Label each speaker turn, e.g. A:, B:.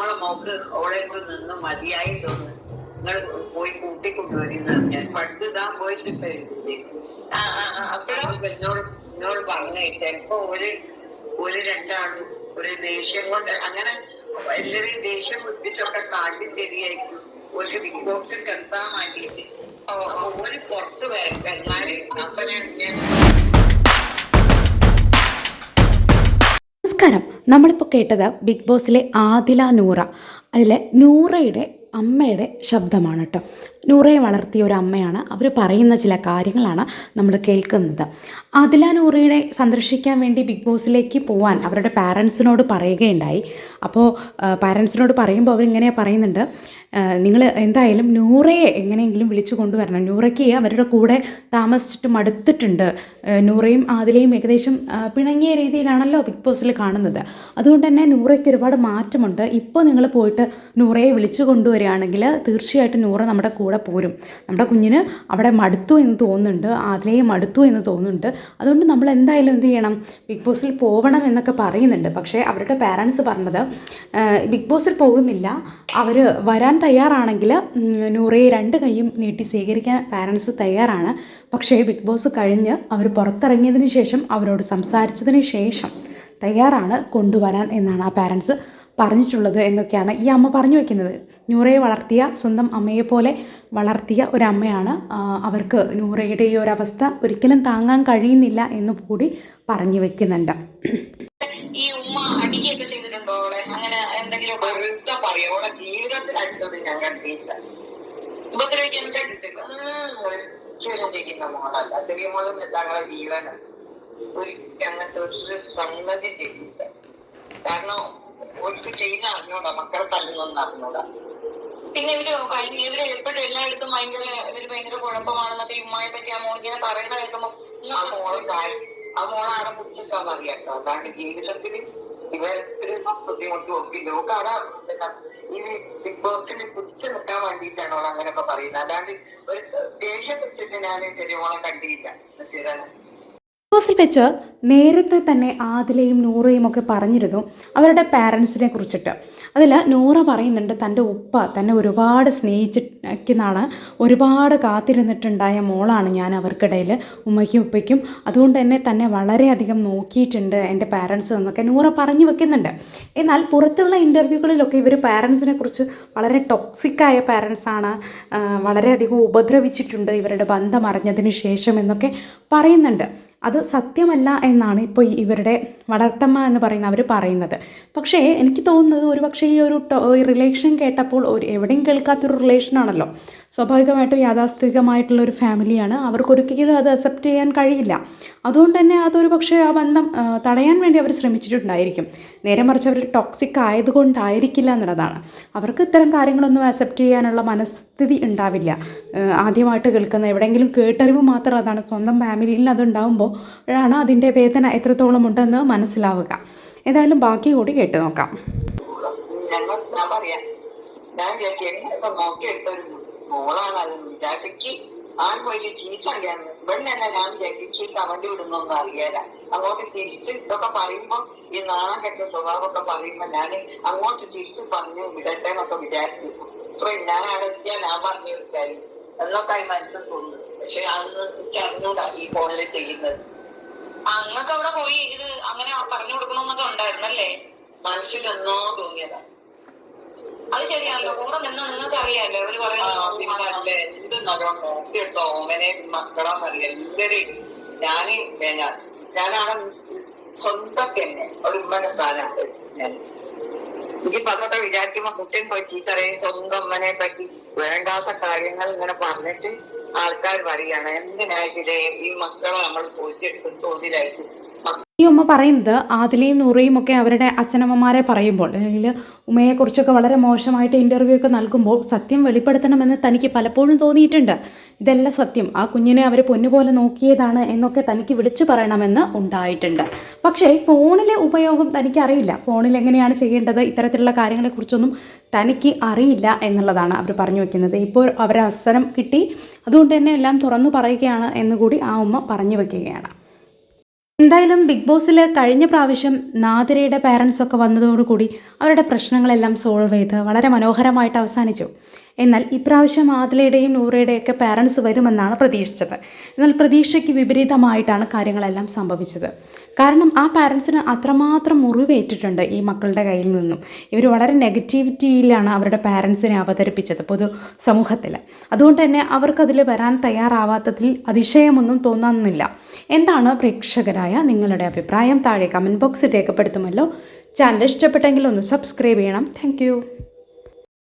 A: നമ്മളെ മോക്ക് അവളെ കൂടെ നിന്ന് മതിയായി തോന്നുന്നു. നിങ്ങൾ പോയി കൂട്ടിക്കൊണ്ടുവരുന്ന. ഞാൻ പണ്ട്
B: അപ്പോഴും
A: എന്നോട് എന്നോട് പറഞ്ഞു ചിലപ്പോ ഒരു ഒരു രണ്ടാളും ഒരു ദേഷ്യം കൊണ്ട് അങ്ങനെ എല്ലാവരെയും ദേഷ്യം കുത്തിച്ചൊക്കെ കാട്ടി ശരിയായിരിക്കും ഒരു ബിഗ് ബോക്സ് കിടത്താൻ വേണ്ടിയിട്ട് ഒരു പുറത്ത് വരട്ടെ. എന്നാൽ അപ്പൊ ഞാൻ
C: നമസ്കാരം. നമ്മളിപ്പോൾ കേട്ടത് ബിഗ് ബോസിലെ ആദില നൂറ. അതിലെ നൂറയുടെ അമ്മയുടെ ശബ്ദമാണ് കേട്ടോ. നൂറയെ വളർത്തിയ ഒരു അമ്മയാണ്. അവർ പറയുന്ന ചില കാര്യങ്ങളാണ് നമ്മൾ കേൾക്കുന്നത്. ആദില നൂറയുടെ സന്ദർശിക്കാൻ വേണ്ടി ബിഗ് ബോസിലേക്ക് പോവാൻ അവരുടെ പാരൻസിനോട് പറയുകയുണ്ടായി. അപ്പോൾ പാരൻസിനോട് പറയുമ്പോൾ അവരിങ്ങനെ പറയുന്നുണ്ട്. നിങ്ങൾ എന്തായാലും നൂറയെ എങ്ങനെയെങ്കിലും വിളിച്ചു കൊണ്ടുവരണം. നൂറയ്ക്ക് അവരുടെ കൂടെ താമസിച്ചിട്ട് മടുത്തിട്ടുണ്ട് നൂറയും ആദിലയും ഏകദേശം പിണങ്ങിയ രീതിയിലാണല്ലോ ബിഗ് ബോസിൽ കാണുന്നത്. അതുകൊണ്ട് തന്നെ നൂറയ്ക്ക് ഒരുപാട് മാറ്റമുണ്ട്. ഇപ്പോൾ നിങ്ങൾ പോയിട്ട് നൂറയെ വിളിച്ചു കൊണ്ടുവരികയാണെങ്കിൽ തീർച്ചയായിട്ടും നൂറ് നമ്മുടെ കൂടെ പോരും. നമ്മുടെ കുഞ്ഞിന് അവിടെ മടുത്തു എന്ന് തോന്നുന്നുണ്ട് അതിലേ മടുത്തു എന്ന് തോന്നുന്നുണ്ട്. അതുകൊണ്ട് നമ്മൾ എന്തായാലും എന്ത് ചെയ്യണം? ബിഗ് ബോസിൽ പോകണം എന്നൊക്കെ പറയുന്നുണ്ട്. പക്ഷേ അവരുടെ പാരൻസ് പറഞ്ഞത് ബിഗ് ബോസിൽ പോകുന്നില്ല. അവർ വരാൻ തയ്യാറാണെങ്കിൽ നൂറയെ രണ്ട് കൈയും നീട്ടി സ്വീകരിക്കാൻ പാരൻസ് തയ്യാറാണ്. പക്ഷേ ബിഗ് ബോസ് കഴിഞ്ഞ് അവർ പുറത്തിറങ്ങിയതിന് ശേഷം അവരോട് സംസാരിച്ചതിന് ശേഷം തയ്യാറാണ് കൊണ്ടുവരാൻ എന്നാണ് ആ പാരൻസ് പറഞ്ഞിട്ടുള്ളത് എന്നൊക്കെയാണ് ഈ അമ്മ പറഞ്ഞു വെക്കുന്നത്. നൂറയെ വളർത്തിയ സ്വന്തം അമ്മയെ പോലെ വളർത്തിയ ഒരമ്മയാണ് അവർക്ക് നൂറയുടെ ഈ ഒരവസ്ഥ ഒരിക്കലും താങ്ങാൻ കഴിയുന്നില്ല എന്ന് കൂടി പറഞ്ഞു വെക്കുന്നുണ്ട്.
B: ഈ ഉമ്മ അവളെ അങ്ങനെ എന്തെങ്കിലും
A: കണ്ടിട്ടില്ല. ഒരിക്കലും അങ്ങനത്തെ ഒരു സംഗതി ചെയ്യില്ല കാരണം ഒരിക്കൽ ചെയ്യുന്ന അറിഞ്ഞൂടാ മക്കളെ തല്ലുന്നൊന്നും അറിഞ്ഞൂടാ.
B: പിന്നെ ഇവർ ഇവർ എപ്പോഴും എല്ലായിടത്തും ഭയങ്കര ഇവർ ഭയങ്കര കുഴപ്പമാണെന്നൊക്കെ ഉമ്മയെ പറ്റി ആ മോളിങ്ങനെ പറയുന്നത് കേൾക്കുമ്പോ
A: ആ മോളെ ആ മോളെ ആടെ പിടിച്ചിട്ടാൻ അറിയാട്ടോ. അതാണ് ജീവിതത്തിൽ ഇവരെത്ര ബുദ്ധിമുട്ട് നോക്കില്ല ഓക്ക് അവിടെ ഈ ബിഗ് ബോസിൽ പിടിച്ചു നിൽക്കാൻ വേണ്ടിയിട്ടാണ് അവൾ അങ്ങനെയൊക്കെ പറയുന്നത്. അല്ലാണ്ട് ഒരു ദേഷ്യം പിടിച്ചിട്ട് ഞാൻ ചെറിയ മോളെ കണ്ടില്ല. നസീറാണ്
C: ബോസിൽ വെച്ച് നേരത്തെ തന്നെ ആദിലയും നൂറയും ഒക്കെ പറഞ്ഞിരുന്നു അവരുടെ പാരൻസിനെ കുറിച്ചിട്ട്. അതിൽ നൂറ പറയുന്നുണ്ട് തന്റെ ഉപ്പ തന്നെ ഒരുപാട് സ്നേഹിച്ചിരിക്കുന്നതാണ്. ഒരുപാട് കാത്തിരുന്നിട്ടുണ്ടായ മോളാണ് ഞാൻ അവർക്കിടയിൽ ഉമ്മയ്ക്കും ഉപ്പയ്ക്കും. അതുകൊണ്ട് തന്നെ തന്നെ വളരെയധികം നോക്കിയിട്ടുണ്ട് എന്റെ പാരൻസ് എന്നൊക്കെ നൂറ പറഞ്ഞു വെക്കുന്നുണ്ട്. എന്നാൽ പുറത്തുള്ള ഇന്റർവ്യൂകളിലൊക്കെ ഇവർ പാരൻസിനെ കുറിച്ച് വളരെ ടോക്സിക്കായ പാരൻസാണ് വളരെയധികം ഉപദ്രവിച്ചിട്ടുണ്ട് ഇവരുടെ ബന്ധം അറിഞ്ഞതിന് ശേഷം എന്നൊക്കെ പറയുന്നുണ്ട്. അത് സത്യമല്ല എന്നാണ് ഇപ്പോൾ ഇവരുടെ വളർത്തമ്മ എന്ന് പറയുന്ന അവർ പറയുന്നത്. പക്ഷേ എനിക്ക് തോന്നുന്നത് ഒരു പക്ഷേ ഈ ഒരു റിലേഷൻ കേട്ടപ്പോൾ ഒരു എവിടെയും കേൾക്കാത്തൊരു റിലേഷനാണല്ലോ സ്വാഭാവികമായിട്ടും യാഥാസ്ഥിതികമായിട്ടുള്ള ഒരു ഫാമിലിയാണ്. അവർക്കൊരിക്കലും അത് അക്സെപ്റ്റ് ചെയ്യാൻ കഴിയില്ല. അതുകൊണ്ട് തന്നെ അതൊരു പക്ഷേ ആ ബന്ധം തടയാൻ വേണ്ടി അവർ ശ്രമിച്ചിട്ടുണ്ടായിരിക്കും. നേരെ മറിച്ച് അവർ ടോക്സിക് ആയതുകൊണ്ടായിരിക്കില്ല എന്നുള്ളതാണ്. അവർക്ക് ഇത്തരം കാര്യങ്ങളൊന്നും അക്സെപ്റ്റ് ചെയ്യാനുള്ള മനസ്ഥിതി ഉണ്ടാവില്ല. ആദ്യമായിട്ട് കേൾക്കുന്ന എവിടെയെങ്കിലും കേട്ടറിവ് മാത്രം അതാണ്. സ്വന്തം ഫാമിലിയിൽ അതുണ്ടാകുമ്പോൾ ആണ് അതിന്റെ വേദന എത്രത്തോളം ഉണ്ടെന്ന് മനസ്സിലാവുക. ഏതായാലും ബാക്കി കൂടി കേട്ട് നോക്കാം.
A: ഞാൻ ഞാൻ പറയാം. ഞാൻ വിചാരിക്കും എങ്ങനെയൊക്കെ നോക്കിയെടുത്ത ഒരു മോളാണ് അത് വിചാരിക്ക് ആൺ പോയിട്ട് ചീച്ച അറിയാന്ന് ഇവിടെ തന്നെ ഞാൻ വിചാരിക്കും കമന്റ് വിടുന്നൊന്നും അറിയാല അങ്ങോട്ട് തിരിച്ച് ഇതൊക്കെ പറയുമ്പോ ഈ നാണം കെട്ട സ്വഭാവമൊക്കെ പറയുമ്പോ ഞാൻ അങ്ങോട്ട് തിരിച്ച് പറഞ്ഞു വിടട്ടെ എന്നൊക്കെ വിചാരിച്ചു ഇപ്പൊ ഞാൻ എത്തിയാൽ ഞാൻ പറഞ്ഞു വിട്ടായി എന്നൊക്കെ ആയി മനസ്സിൽ തോന്നുന്നു പക്ഷെ അന്ന് അറിഞ്ഞൂടാ ഈ ഫോണിൽ ചെയ്യുന്നത്.
B: അങ്ങക്ക് അവിടെ പോയി ഇത് അങ്ങനെ പറഞ്ഞു കൊടുക്കണമെന്നൊക്കെ ഉണ്ടായിരുന്നല്ലേ?
A: മനസ്സിലെന്നോ തോന്നിയതാ.
B: അത് ശരിയാണല്ലോ. കൂടെ നിന്ന് നിങ്ങൾക്ക് അറിയാല്ലോ
A: അവർ
B: പറയുന്നത്
A: എന്ത് നല്ലോണം നോക്കിയെടുത്തോ ഓമനെ മക്കളാന്നറിയാം. എന്തൊരു ഞാൻ പിന്നെ ഞാനാണ് സ്വന്തം തന്നെ ഒരു ഉമ്മന്റെ സ്ഥാനമാണ് ഞാൻ. എനിക്ക് പതൊക്കെ വിചാരിക്കുമ്പോ കുറ്റം പോയി ചീത്തറയും. സ്വന്തം ഉമ്മനെ പറ്റി വേണ്ടാത്ത കാര്യങ്ങൾ ഇങ്ങനെ പറഞ്ഞിട്ട് ആൾക്കാർ പറയാണ് എന്തിനായിട്ടില്ലേ ഈ മക്കളെ നമ്മൾ പോയിട്ടെടുത്ത് തോതിലായിട്ട്
C: ഈ ഉമ്മ പറയുന്നത് ആദിലയും നൂറയും ഒക്കെ അവരുടെ അച്ഛനമ്മമാരെ പറയുമ്പോൾ അല്ലെങ്കിൽ ഉമ്മയെക്കുറിച്ചൊക്കെ വളരെ മോശമായിട്ട് ഇന്റർവ്യൂ ഒക്കെ നൽകുമ്പോൾ സത്യം വെളിപ്പെടുത്തണമെന്ന് തനിക്ക് പലപ്പോഴും തോന്നിയിട്ടുണ്ട്. ഇതെല്ലാം സത്യം. ആ കുഞ്ഞിനെ അവർ പൊന്നുപോലെ നോക്കിയതാണ് എന്നൊക്കെ തനിക്ക് വിളിച്ചു പറയണമെന്ന് ഉണ്ടായിട്ടുണ്ട്. പക്ഷേ ഫോണിലെ ഉപയോഗം തനിക്ക് അറിയില്ല ഫോണിൽ എങ്ങനെയാണ് ചെയ്യേണ്ടത് ഇത്തരത്തിലുള്ള കാര്യങ്ങളെക്കുറിച്ചൊന്നും തനിക്ക് അറിയില്ല എന്നുള്ളതാണ് അവർ പറഞ്ഞു വെക്കുന്നത്. ഇപ്പോൾ അവരവസരം കിട്ടി. അതുകൊണ്ട് തന്നെ എല്ലാം തുറന്നു പറയുകയാണ് എന്നുകൂടി ആ ഉമ്മ പറഞ്ഞു വെക്കുകയാണ്. എന്തായാലും ബിഗ് ബോസിൽ കഴിഞ്ഞ പ്രാവശ്യം നാദിരയുടെ പാരൻസ് ഒക്കെ വന്നതോടുകൂടി അവരുടെ പ്രശ്നങ്ങളെല്ലാം സോൾവ് ചെയ്ത് വളരെ മനോഹരമായിട്ട് അവസാനിച്ചു. എന്നാൽ ഇപ്രാവശ്യം ആദിലയുടെയും നൂറയുടെയൊക്കെ പാരൻസ് വരുമെന്നാണ് പ്രതീക്ഷിച്ചത്. എന്നാൽ പ്രതീക്ഷയ്ക്ക് വിപരീതമായിട്ടാണ് കാര്യങ്ങളെല്ലാം സംഭവിച്ചത്. കാരണം ആ പാരൻസിന് അത്രമാത്രം മുറിവേറ്റിട്ടുണ്ട് ഈ മക്കളുടെ കയ്യിൽ നിന്നും. ഇവർ വളരെ നെഗറ്റിവിറ്റിയിലാണ് അവരുടെ പാരൻസിനെ അവതരിപ്പിച്ചത് പൊതു സമൂഹത്തിൽ അതുകൊണ്ട് തന്നെ അവർക്കതിൽ വരാൻ തയ്യാറാവാത്തതിൽ അതിശയമൊന്നും തോന്നുന്നില്ല. എന്താണ് പ്രേക്ഷകരായ നിങ്ങളുടെ അഭിപ്രായം? താഴെ കമന്റ് ബോക്സിൽ രേഖപ്പെടുത്തുമല്ലോ. ചാനൽ ഇഷ്ടപ്പെട്ടെങ്കിൽ ഒന്ന് സബ്സ്ക്രൈബ് ചെയ്യണം. താങ്ക്